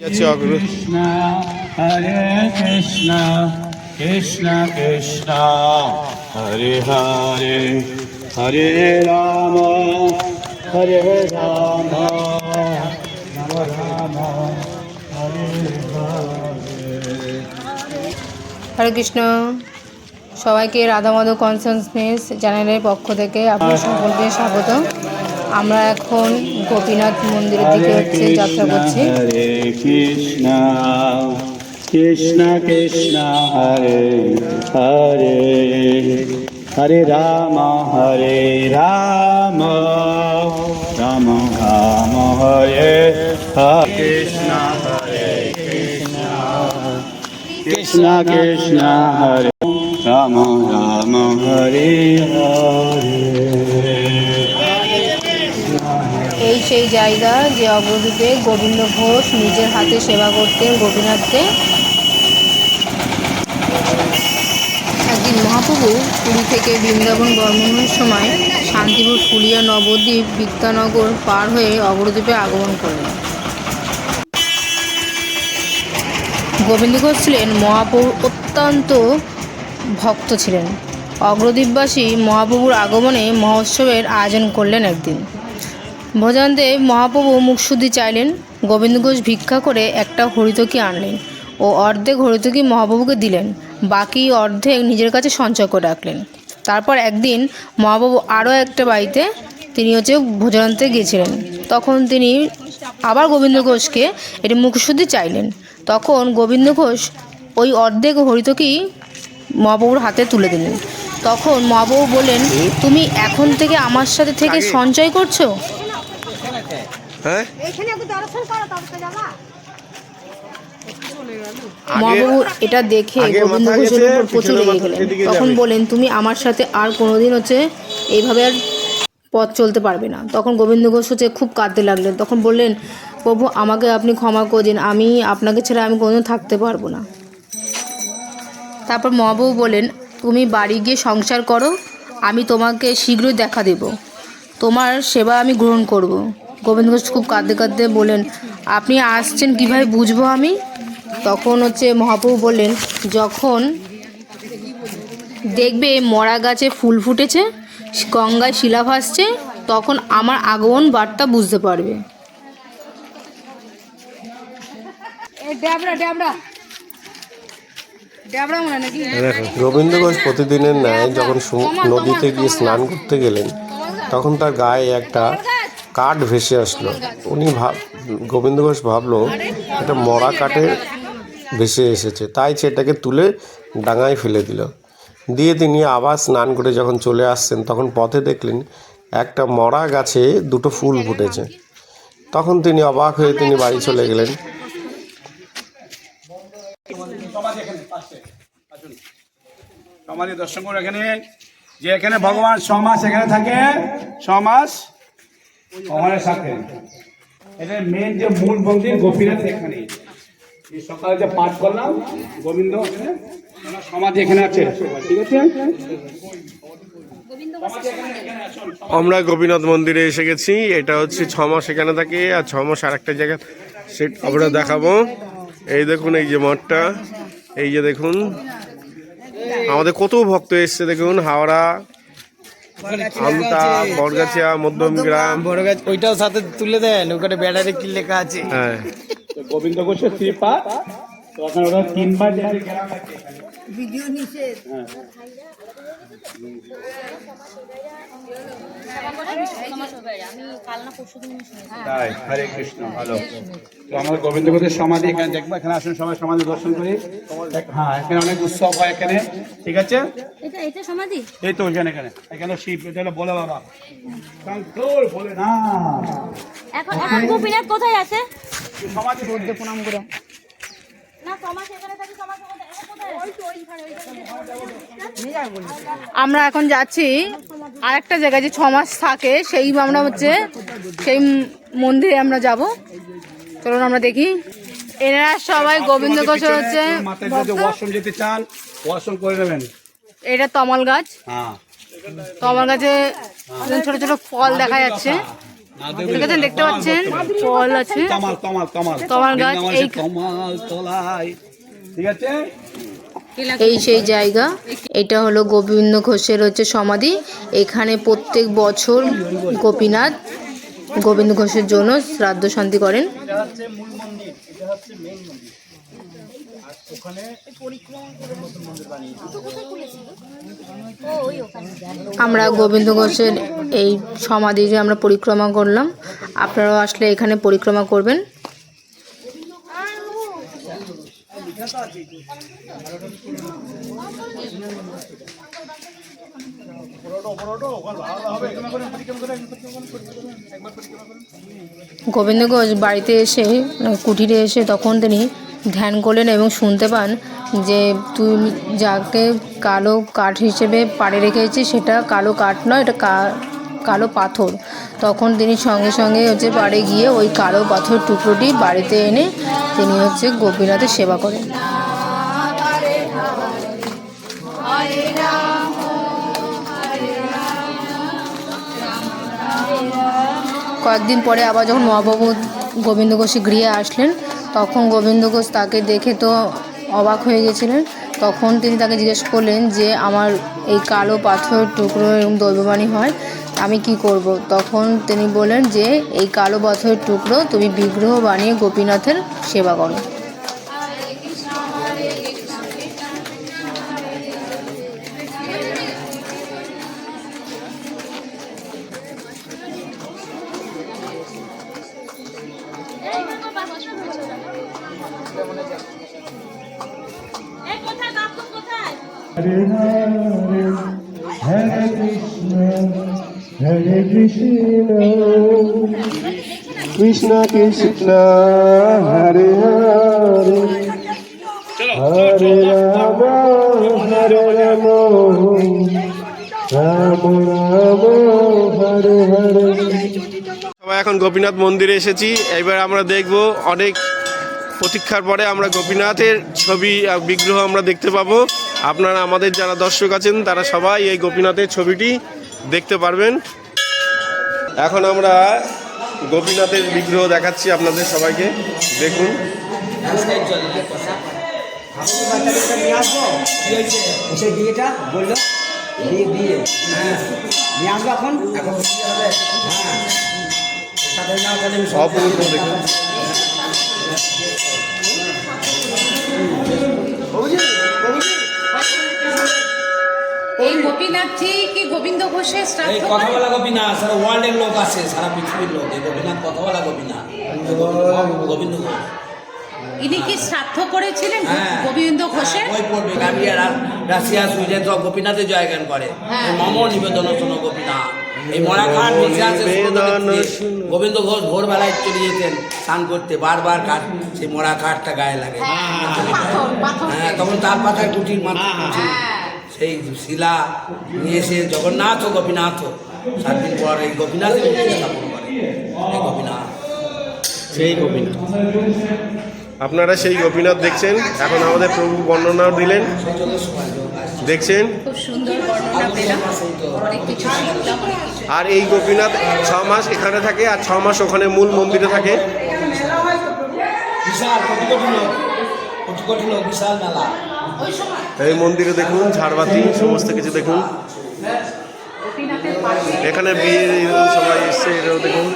যাচ্ছে অগ্র Krishna, Hare Krishna, Krishna Krishna, Hare Hare, Hare Rama, Hare Rama, Rama Rama, Hare Hare. হরে কৃষ্ণ সবাইকে Radha Madhav consciousness চ্যানেলের পক্ষ থেকে আপনার সকলকে স্বাগত আমরা এখন গোপীনাথ মন্দিরের দিকে হচ্ছে যাত্রা করছি। কৃষ্ণ কৃষ্ণ হরে হরে হরে রাম হরে রাম রাম রাম হরে কৃষ্ণ হরে কৃষ্ণ কৃষ্ণ, হরে রাম রাম, হরে হরে। সেই জায়গা যে অবধূতে গোবিন্দ ঘোষ নিজের হাতে সেবা করতেন গোপীনাথকে। একদিন মহাপ্রভু পুরী থেকে বৃন্দাবন গমনের সময় শান্তিপুর ফুলিয়া নবদ্বীপ বিদ্যানগর পার হয়ে অগ্রদ্বীপে আগমন করলেন। গোবিন্দ ঘোষ ছিলেন মহাপ্রভুর অত্যন্ত ভক্ত ছিলেন। অগ্রদ্বীপবাসী মহাপ্রভুর আগমনে মহোৎসবের আয়োজন করলেন একদিন। ভোজনদেব মহাপ্রভু মুখশুদ্ধি চাইলেন গোবিন্দ ঘোষ ভিক্ষা করে একটা হরিতকি আনলেন ও অর্ধেক হরিতকি মহাপ্রভুকে দিলেন বাকি অর্ধেক নিজের কাছে সঞ্চয় করে রাখলেন। তারপর একদিন মহাপ্রভু আরও একটা বাড়িতে তিনি হচ্ছে ভোজন আনতে গিয়েছিলেন। তখন তিনি আবার গোবিন্দ ঘোষকে এটি মুখশুদ্ধি চাইলেন। তখন গোবিন্দ ঘোষ ওই অর্ধেক হরিতকি মহাপ্রভুর হাতে তুলে দিলেন। তখন মহাপ্রভু বললেন তুমি এখন থেকে আমার সাথে থেকে সঞ্চয় করছ? হ্যাঁ? মহাপ্রভু এটা দেখে গোবিন্দ ঘোষের উপর প্রচুর রেগে গেলেন। তখন। বলেন তুমি আমার সাথে আর কোনোদিন হচ্ছে এইভাবে আর পথ চলতে পারবে না। তখন গোবিন্দ ঘোষ হচ্ছে খুব কাঁদতে লাগলেন। তখন বললেন প্রভু আমাকে আপনি ক্ষমা করে দিন। আমি আপনাকে ছাড়া আমি কোনোদিন থাকতে পারব না। তারপর মহাপ্রভু বলেন তুমি বাড়ি গিয়ে সংসার করো আমি তোমাকে শীঘ্রই দেখা দেব। তোমার সেবা আমি গ্রহণ করব। গোবিন্দ ঘোষ খুব কাঁদতে কাঁদতে বলেন আপনি আসছেন কীভাবে বুঝব আমি? তখন হচ্ছে মহাপ্রভু বললেন যখন দেখবে মরা গাছে ফুল ফুটেছে গঙ্গায় শিলা ভাসছে তখন আমার আগমন বার্তা বুঝতে পারবে। মনে রবীন্দ্র ঘোষ প্রতিদিনের ন্যায় যখন নদীতে গিয়ে স্নান করতে গেলেন তখন তার গায়ে একটা কাঠ ভেসে আসলো। উনি ভাব, গোবিন্দ ঘোষ ভাবলো এটা মরা কাঠে ভেসে এসেছে। তাই সেটাকে তুলে ডাঙায় ফেলে দিল। দিয়ে তিনি আবার স্নান করে যখন চলে আসছেন, তখন পথে দেখলেন একটা মরা গাছে দুটো ফুল ফুটেছে। তখন তিনি অবাক হয়ে তিনি বাড়ি চলে গেলেন। দর্শন করুন এখানে। যে এখানে ভগবান সমাস এখানে থাকে সমাস ভগবানের সাথে। এটা মেন যে মূল মন্দির গোপীনাথ এখানে। সকালে যে পাঠ করলাম, গোবিন্দ সমাধি এখানে আছে। ঠিক আছে? আমরা গোপীনাথ মন্দিরে এসে গেছি। এটা হচ্ছে ছ মাস এখানে থাকে, আর ছ মাস আর একটা জায়গা সেট আমরা দেখাবো। এই দেখুন, এই যে মঠটা, এই যে দেখুন। আমাদের কত ভক্ত এসছে দেখুন, হাওড়া আমতা বরগাছিয়া মধ্যমগ্রাম বড় গাছ ওইটাও সাথে তুলে দেন ওখানে ব্যাটারি কি লেখা আছে? হ্যাঁ। গোবিন্দ ঘোষের ওরা তিনবার গ্রাম ভিডিও নিষেধ। তাই হরে কৃষ্ণ ভালো। তো আমাদের গোবিন্দ ঘোষের সমাধি এখানে দেখব এখানে আসুন সবাই সমাধি দর্শন করি। হ্যাঁ এখানে অনেক উৎসব হয় এখানে ঠিক আছে? এটা এটা সমাধি? এই তো এখানে এখানে। এখানে শিব এটা বলে বাবা। বলে না। এখন এখন গোপীনাথ কোথায় আছে? সমাধি প্রণাম করে না সমাজ এখানে থাকে সমাজ আমরা এখন যাচ্ছি আরেকটা জায়গায় যে ছ মাস থাকে সেই আমরা হচ্ছে সেই মন্দিরে আমরা যাব। চলুন আমরা দেখি। এনারা সবাই গোবিন্দ ঘোষের হচ্ছে। ওয়াশরুম যেতে চান ওয়াশরুম করে নেবেন। এটা তমাল গাছ। হ্যাঁ। তমাল গাছে ছোট ছোট ফল দেখা যাচ্ছে। দেখতে পাচ্ছেন? ফল আছে। তমাল তমাল তমাল। তমাল গাছ, এই- তমাল তলায়। ঠিক আছে? এই সেই জায়গা। এটা হলো গোবিন্দ ঘোষের হচ্ছে সমাধি। এখানে প্রত্যেক বছর গোপীনাথ গোবিন্দ ঘোষের জন্য শ্রাদ্ধ শান্তি করেন। আমরা গোবিন্দ ঘোষের এই সমাধি আমরা পরিক্রমা করলাম, আপনারাও আসলে এখানে পরিক্রমা করবেন। গোবিন্দ ঘোষ বাড়িতে এসে মানে কুঠিরে এসে তখন তিনি ধ্যান করলেন এবং শুনতে পান যে তুই যাকে কালো কাঠ হিসেবে পাড়ে রেখেছিস, সেটা কালো কাঠ নয়, এটা কালো পাথর। তখন তিনি সঙ্গে সঙ্গে হচ্ছে বাড়ি গিয়ে ওই কালো পাথর টুকরোটি বাড়িতে এনে তিনি হচ্ছে গোপীনাথের সেবা করেন। কয়েকদিন পরে আবার যখন মহাপ্রভু গোবিন্দ ঘোষের গৃহে আসলেন, তখন গোবিন্দ ঘোষ তাকে দেখে তো অবাক হয়ে গেছিলেন। তখন তিনি তাকে জিজ্ঞেস করলেন যে, আমার এই কালো পাথর টুকরো এবং দৈববাণী হয় আমি কি করব? তখন তিনি বললেন যে, এই কালো পাথরের টুকরো তুমি বিগ্রহ বানিয়ে গোপীনাথের সেবা করো। এই কোথায় বাপু কোথায় Hare Krishna, Krishna Krishna, Hare Hare, Hare Rama, Hare Rama, Rama Rama, Hare Hare. সবাই এখন গোপীনাথ মন্দিরে এসেছি এবার আমরা দেখব অনেক প্রতীক্ষার পরে আমরা গোপীনাথের ছবি বিগ্রহ আমরা দেখতে পাবো। আপনারা আমাদের যারা দর্শক আছেন তারা সবাই এই গোপীনাথের ছবিটি দেখতে পারবেন। এখন আমরা গোপীনাথের বিগ্রহ দেখাচ্ছি আপনাদের সবাইকে। দেখুন। সে বিয়েটা এই গোপীনাথজি কি গোবিন্দ ঘোষের এই কথা বলা গোপীনাথ সারা ওয়ার্ল্ডের লোক আছে সারা পৃথিবীর লোক। এই গোপীনাথ কথা বলা গোপীনাথ। গোবিন্দ ঘোষ। ইনি কি শ্রাদ্ধ করেছিলেন হ্যাঁ। গোবিন্দ ঘোষের? ওই পড়বে রাশিয়া সুইডেন সব গোপীনাথে জয়গান করে। হ্যাঁ। মম নিবেদন শোনো গোপীনাথ। এই মরাখাট মিশে আছে গোবিন্দ ঘোষ ভোরবেলায় চলে যেতেন স্নান করতে বারবার কাঠ সেই মরা কাঠটা গায়ে লাগে। পাথর হ্যাঁ তখন তার পাতায় কুটির মাথা কুটি সেই শিলা নিয়ে এসে জগন্নাথ ও গোপীনাথ। সাত দিন পর এই গোপীনাথের মূর্তি স্থাপন করে। এই গোপীনাথ। সেই গোপীনাথ। আপনারা সেই গোপীনাথ দেখছেন এখন আমাদের প্রভু বর্ণনাও দিলেন। দেখছেন? আর এই গোপীনাথ ছ মাস এখানে থাকে আর ছ মাস ওখানে মূল মন্দিরে থাকে। এই মন্দিরে দেখুন ঝাড়বাতি সমস্ত কিছু দেখুন। এখানে বিয়ে সবাই এসছে এটাও দেখুন।